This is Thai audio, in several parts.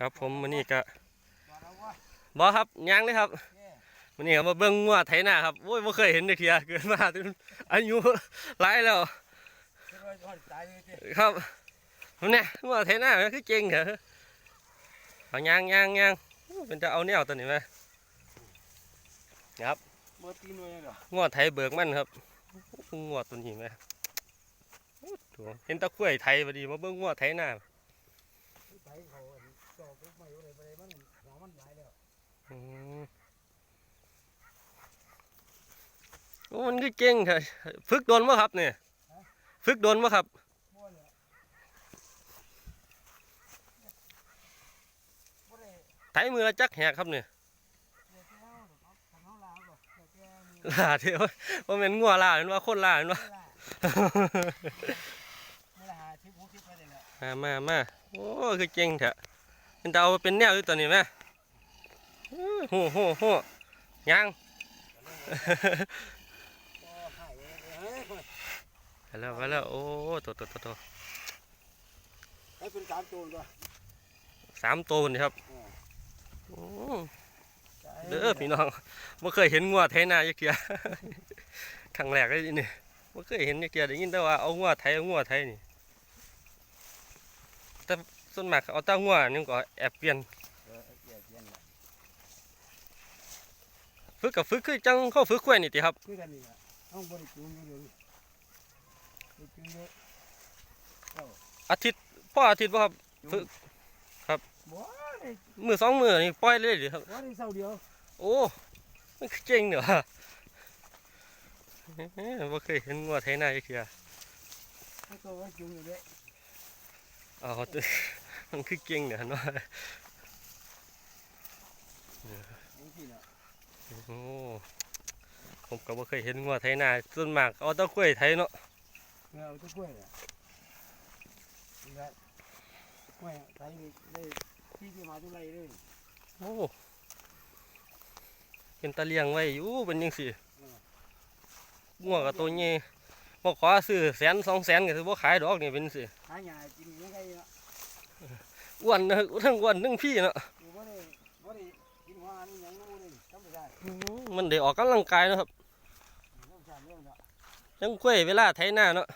ครับผมวันนี้ก็บอกเราว่าบอครับยังเลยครับเอ๊ะวันนี้ก็มาเบิ้งงัวไถนาครับโอ้ยไม่เคยเห็นเด็กเทียเกิดมาจนอายุหลายแล้วคิดว่าจะตายเลยเจ้ครับเนี่ยงัวไถนามันคือเก่งเหรอเอายางยางยางเป็นจะเอาแนวตัวนี้ไหมครับเมื่อตีนวยเหรองัวไถเบิกมันครับงัวตัวนี้ไหมโอ้โหเห็นตะกล้วยไถพอดีมาเบิ้งงัวไถนาไถเขา โอ้มันก็เก่งเถอะฝึกโดนวะครับเนี่ยฝึกโดนวะครับบ้วนเนี่ยบ่ได้ไถมือละจักแหกครับเนี่ยเดี๋ยวที่เขาเขาทำเขาลาวก่อนเดี๋ยวแกมีลาเดียวว่าเป็นงัวลาเป็นว่าคนลาเป็นว่าไม่ละหาชิปหูชิปไปเลยแหละมามามาโอ้คือเก่งเถอะเป็นตาเอาไปเป็นแนวอยู่ตัวนี้ไหม โหโหโหยังก็หายเลยเฮ้ยไปแล้วไปแล้วโอ้ตัวตัวตัวตัวให้เป็นสามตัวตัวสามตัวนี่ครับโอ้เด้อพี่น้องไม่เคยเห็นงัวไถนาจักเทียครั้งแรกเลยนี่ไม่เคยเห็นจักเทียได้ยินแต่ว่าเอางัวไถเอางัวไถนี่แต่ส่วนมากเอาแตั้งงัวนี่ก็แอบเปลี่ยน เออเดี๋ยวเดี๋ยวเนี่ย ฝึกกับฝึกคือจังเข้าฝึกกล้วยนี่ติครับคือกันนี่แหละต้องบริจูงอยู่เดี๋ยวนี้บริจูงเยอะอาทิตย์พ่ออาทิตย์บ่ครับ ฝึก ครับ บ่ได้มือสองมือนี่ปล่อยเลยดิครับ บ่ได้เศร้าเดียวโอ้มันคือเจ๋งเนอะเอ้ยบ่เคยเห็นงัวไถนาจักเทียให้ตัวบริจูงอยู่เด้อ๋อตัวมันคือเก่งเนอะเนาะบางทีน่ะ โอ้ผมก็บ่เคยเห็นงัวไถนาส่วนมากเอาแตะกล้วยไถเนาะเงาทุกกล้วยเนี่ยนี่แหละกล้วยใส่เลยที่ที่มาทุกไรเลยโอ้เป็นตะเลียงไว้อยู่เป็นจังซี่งัวก็ตัวใหญ่บ่ขอซื้อแสนสองแสนก็สิบ่ขายดอกนี่เป็นสิหาหญ้ากินยังไงเนาะอ้วนนะทั้งอ้วนทั้งพี่เนาะอ มันได้ออกกำลังกายนะครับธรรมชาติเรื่องเนาะจังกล้วยเวลาไถนาเนาะ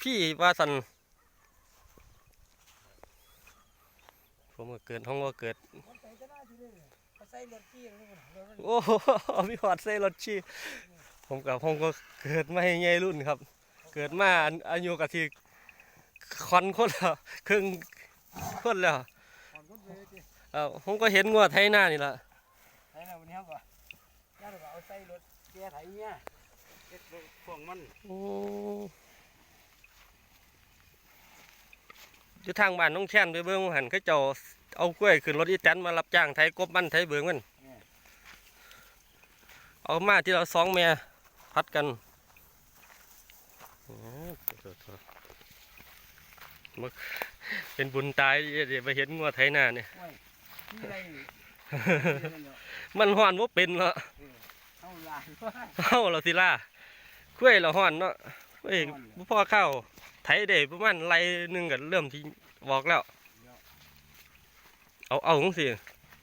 พี่ว่าสันผมก็เกิดห้องก็เกิดมันไปจะน่าที่เลยเขาใส่รถขี้อะไรนี่มันรถมันโอ้มีหอดเซรถชีผมกับผมก็เกิดมาให้ใหญ่รุ่นครับ เกิดมาอายุกะที่คอนคนแล้วครึ่งคนแล้วผ่อนคนเออผมก็เห็นงัวไถนานี่แหละ ใส่แล้ววันนี้ครับว่าย่าเราก็เอาใส่รถแกไถเนี่ยเฮ็ดพวกมันโอ้อยู่ทางบ้านน้องแช่นไปเบิ่งหันเขาเจ้าเอากล้วยขึ้นรถอีแตนมารับจ้างไถกบมันไถเบิ่งมันเอามาที่เราสองเมียพัดกันโอ้โถ่ๆมึกเป็นบุญตายเดี๋ยวไปเห็นงัวไถนาเนี่ยโอ้ยที่ไรนี่ มันห่อนว่าเป็นเนาะเอาลายว่าเฮ้าเราสิล่าคุ้ยเราห่อนเนาะเอ้ยบ่พ่อเข้าไถเด้ประมาณไรหนึงก็เริ่มที่บอกแล้ว เอาเอาจังสิ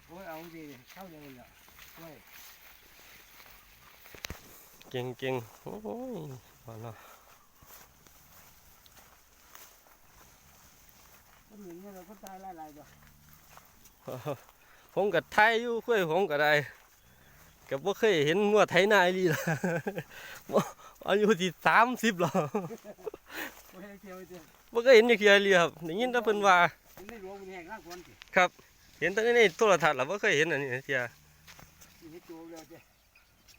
โอ้ยเอาดีเข้าเลยอะโอ้ยเก่งเก่งโอ้ยห่อนเนาะคนหนึ่งเนี่ยเราก็ตายหลายๆจ้ะ ผมกับไทยอยู่คุ้ยผมก็ได้กับว่าเคยเห็นงัวไถนาอีหลีล่ะบ่อายุที่สามสิบหรอโอ้ยเที่ยวเที่ยวบ่เคยเห็นจักเทียเลยครับได้ยินแต่เพิ่นว่ามันได้หลวงมันแห้งข้างคนสิเห็นแต่ในโทรทัศน์แล้วบ่เคยเห็นอันนี้เทียมีให้ตัวเลยจ้ะ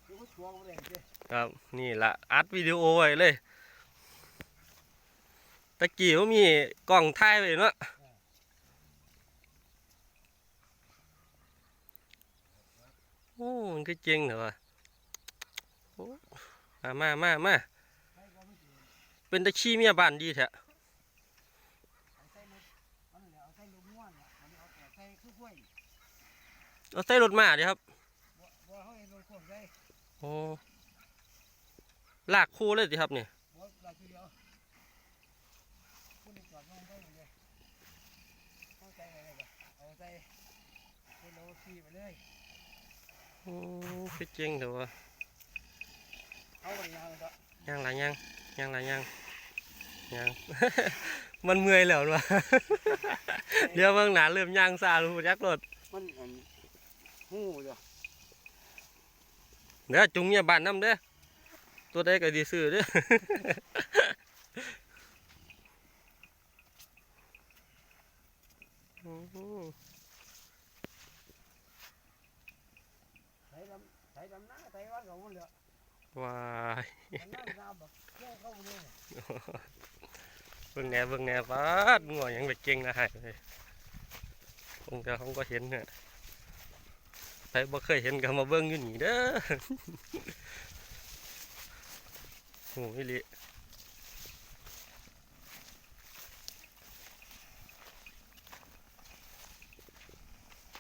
เดี๋ยวก็ชัวร์บ่ได้จ้ะครับนี่ละอัดวิดีโอไว้เลยตะกี้มันมีกล้องถ่ายไว้เนาะ อ้มันก็เจ๋งเหรอวะมามามามาเป็นตะขี้เมียบ้านดีแท้เอาใส่รถมันเหลือเอาใส่รถมาแต่ใส่คือกล้วยเอาใส่รถมาดิครับโอ้ลากคู่เลยสิครับเนี่ยเราทีเดียวคุณจอาใจอะไรกันเป็นโลขี่ไปเลย โอ้คือจริงเถอะวะเอาไปยังก็ย่างหลายย่างย่างหลายย่างย่างมันเมื่อยแล้ววะเดี๋ยวเบิ่งหนาเริ่มย่างซาลูจักรถมันอันหูจ้ะเดี๋ยวจุงเมียบ้านน้ำเด้อตัวใดก็ดีซื้อเด้ออื้อหือ ใส่ดำใส่ดำหน้าใส่วันของมันเหลือ ว้ายดำหน้าดำแบบแค่เข้าไปเลยเบิ่งแหน่เบิ่งแหน่ฟาดงัวหยังไปเก่งนะให้เลยคงจะเขาก็เห็นเนี่ยไปบ่เคยเห็นก็มาเบิ่งอยู่นี่เด้อโอ้ยลิ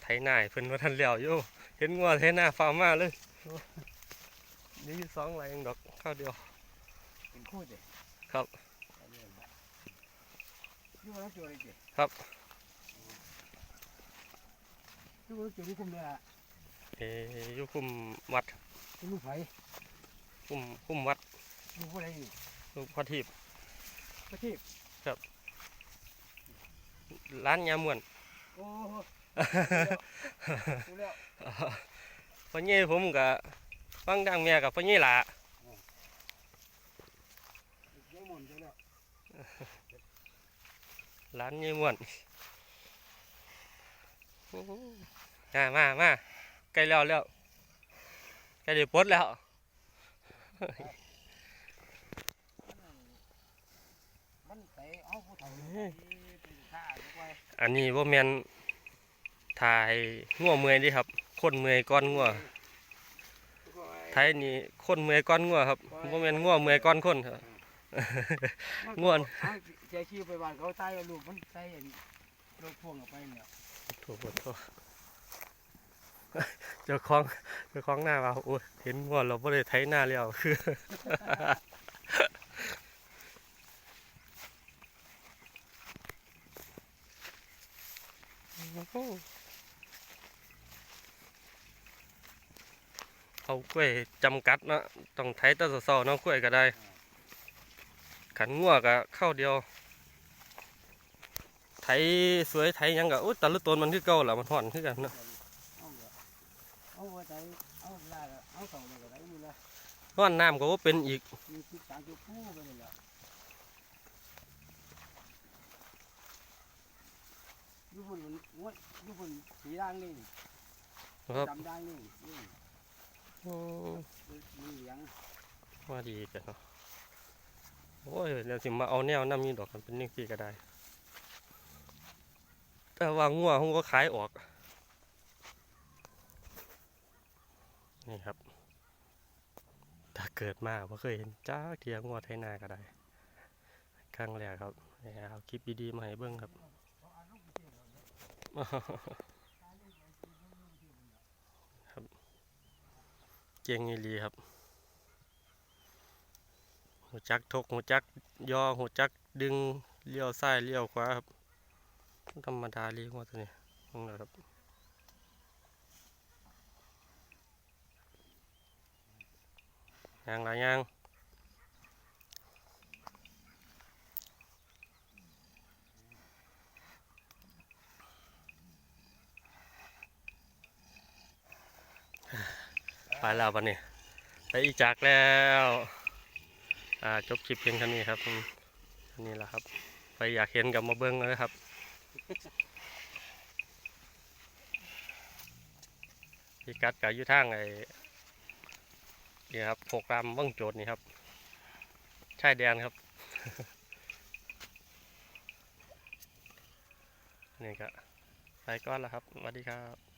ไถหน้าให้เพิ่นว่าทันแล้วอยู่เห็นงัวไถหน้าฟาร์มมาเลย นี่อยู่สองไรเองดอกข้าวเดียวเป็นคู่เด็ครับยูแล้วจุดอะไรเจ๊ครับยูแล้วจุดที่คุมเนี่ยเอออยู่คุมวัดเป็นลูกไผ่คุมคุมวัดลูกอะไรนี่ลูกพระทิพย์กระทิบร้านยาม่วนโอ้โหดูแล้วพ่อเย่ผมกับ ฟังดังเมียกับพ่อเย่หละยังหมุนดูแล้วร้านยายม่วนมามามาใกล้แล้วแล้วใกล้จะปลดแล้วมันเตะเอาผู้เฒ่าเป็นข้าทุกไว้อันนี้ว่าแมนถ่ายงัวเมื่อยเดิครับ คนเมื่อยก้อนงัว ไทยนี่คนเมื่อยก้อนงัวครับว่าแมนงัวเมื่อยก้อนคนครับง่วนเอาเจ๊ขี้ไปบ้านเขาตายเอาลูกมันใส่อันรถพ่วงออกไปเนี่ยถูกโทษเจ้าของเจ้าของหน้าว่าโอ้ยเห็นงัวเราไม่ได้ไถหน้าแล้วคือ เอากล้วยจำกัดเนาะต้องไถแตะเสาๆเนาะกล้วยก็ได้ ขันงัวก็เข้าเดียว ไถสวยไถหยังก็โอ้ยแต่ละตัวมันคือเก่าแหละมันห่อนคือกันเนาะเอาเดี๋ยวเอาไว้ใจเอาลาดเอาเต่าเลยก็ได้นี่ละห่อนน้ำก็ว่าเป็นอีกมีคิดต่างจุดคู่ไปเลยละยูฝุ่นมันงวดยูฝุ่นสีด่างนี่ครับดำด่างนี่นี่อื มมีเหลืองว่าดีกันเนาะโอ้ยเดี๋ยวสิมาเอาแนวน้ำมีดอกกันเป็นนี่ที่ก็ได้ แต่ว่างัวผมก็ขายออก นี่ครับ ถ้าเกิดมาบ่เคยเห็นจ้าเทียงัวไทยนาก็ได้ครั้งแรกครับเอาคลิปดีๆมาให้เบิ่งครับ เก่งอีหลีครับหัวจักทกหัวจักย่อหัวจักดึงเลี้ยวซ้ายเลี้ยวขวาครับธรรมดาเลี้ยวตัวนี้นี่แหละครับยางหลายยาง ไปแล้ววันนี้ไปอีจากแล้วอ่าจบคลิปเพียงเท่านี้ครับอืมเท่านี้แหละครับไปอยากเห็นกับมาเบิ้งเลยครับพี่กัดกับยู่ทางไอ้นี่ครับหกรามว่างโจทย์นี่ครับชายแดนครับนี่ก็ไปก่อนแล้วครับสวัสดีครับ